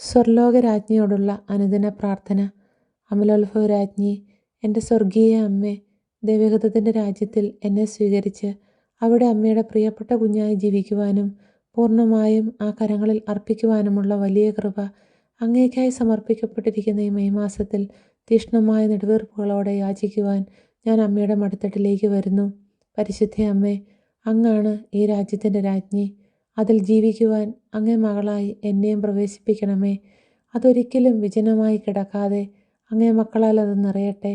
സ്വർലോകരാജ്ഞിയോടുള്ള അനുദിന പ്രാർത്ഥന. അമലോത്ഭവരാജ്ഞി എന്റെ സ്വർഗീയ അമ്മേ ദൈവഗതത്തിന്റെ രാജ്യത്തിൽ എന്നെ സ്വീകരിച്ച് അവിടെ അമ്മയുടെ പ്രിയപ്പെട്ട കുഞ്ഞായി ജീവിക്കുവാനും പൂർണമായും ആ കരങ്ങളിൽ അർപ്പിക്കുവാനുമുള്ള വലിയ കൃപ അങ്ങേക്കായി സമർപ്പിക്കപ്പെട്ടിരിക്കുന്ന ഈ മെയ് മാസത്തിൽ തീഷ്ണമായ നെടുവീർപ്പുകളോടെ യാചിക്കുവാൻ ഞാൻ അമ്മയുടെ മടുത്തട്ടിലേക്ക് വരുന്നു. പരിശുദ്ധ അമ്മേ അങ്ങാണ് ഈ രാജ്യത്തിന്റെ രാജ്ഞി. അതിൽ ജീവിക്കുവാൻ അങ്ങേ മകളായി എന്നെയും പ്രവേശിപ്പിക്കണമേ. അതൊരിക്കലും വിജനമായി കിടക്കാതെ അങ്ങേ മക്കളാൽ അത് നിറയട്ടെ.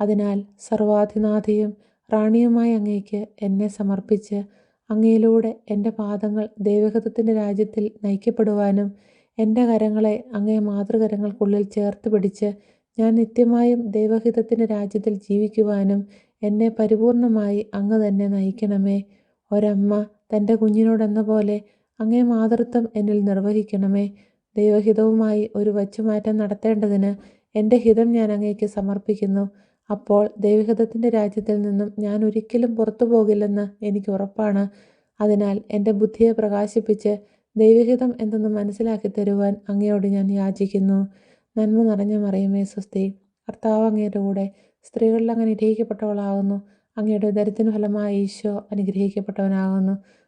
അതിനാൽ സർവാധിനാഥയും റാണിയുമായി അങ്ങേക്ക് എന്നെ സമർപ്പിച്ച് അങ്ങയിലൂടെ എന്റെ പാദങ്ങൾ ദൈവഹൃതത്തിന്റെ രാജ്യത്തിൽ നയിക്കപ്പെടുവാനും എന്റെ കരങ്ങളെ അങ്ങേ മാതൃകരങ്ങൾക്കുള്ളിൽ ചേർത്ത് പിടിച്ച് ഞാൻ നിത്യമായും ദൈവഹിതത്തിന്റെ രാജ്യത്തിൽ ജീവിക്കുവാനും എന്നെ പരിപൂർണമായി അങ്ങ് തന്നെ നയിക്കണമേ. ഒരമ്മ തന്റെ കുഞ്ഞിനോടെന്ന പോലെ അങ്ങേ മാതൃത്വം എന്നിൽ നിർവഹിക്കണമേ. ദൈവഹിതവുമായി ഒരു വച്ചുമാറ്റം നടത്തേണ്ടതിന് എന്റെ ഹിതം ഞാൻ അങ്ങേക്ക് സമർപ്പിക്കുന്നു. അപ്പോൾ ദൈവഹിതത്തിന്റെ രാജ്യത്തിൽ നിന്നും ഞാൻ ഒരിക്കലും പുറത്തു പോകില്ലെന്ന് എനിക്ക് ഉറപ്പാണ്. അതിനാൽ എന്റെ ബുദ്ധിയെ പ്രകാശിപ്പിച്ച് ദൈവഹിതം എന്തെന്ന് മനസ്സിലാക്കി തരുവാൻ അങ്ങയോട് ഞാൻ യാചിക്കുന്നു. നന്മ നിറഞ്ഞ മറിയമേ സ്വസ്തി. കർത്താവ് അങ്ങയുടെ കൂടെ സ്ത്രീകളിൽ അങ്ങനെ അനുഗ്രഹിക്കപ്പെട്ടവളാകുന്നു അങ്ങയുടെ ഫലമായി ഈശോ അനുഗ്രഹിക്കപ്പെട്ടവനാകുന്നു.